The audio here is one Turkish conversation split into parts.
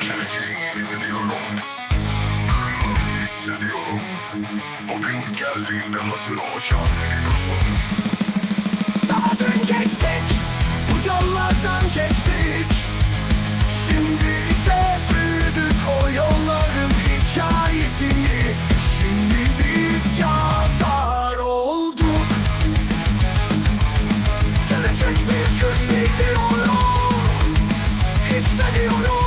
Çeleceği biliyorum Hissediyorum. O gün geldiğinde hazır olacağım. biliyorsun Seguí uno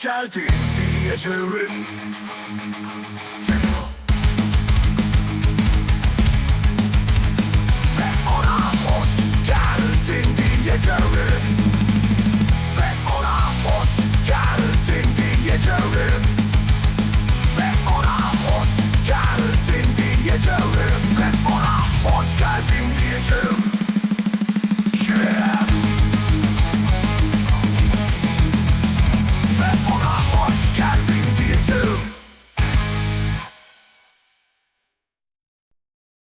hoş geldin diyeceğim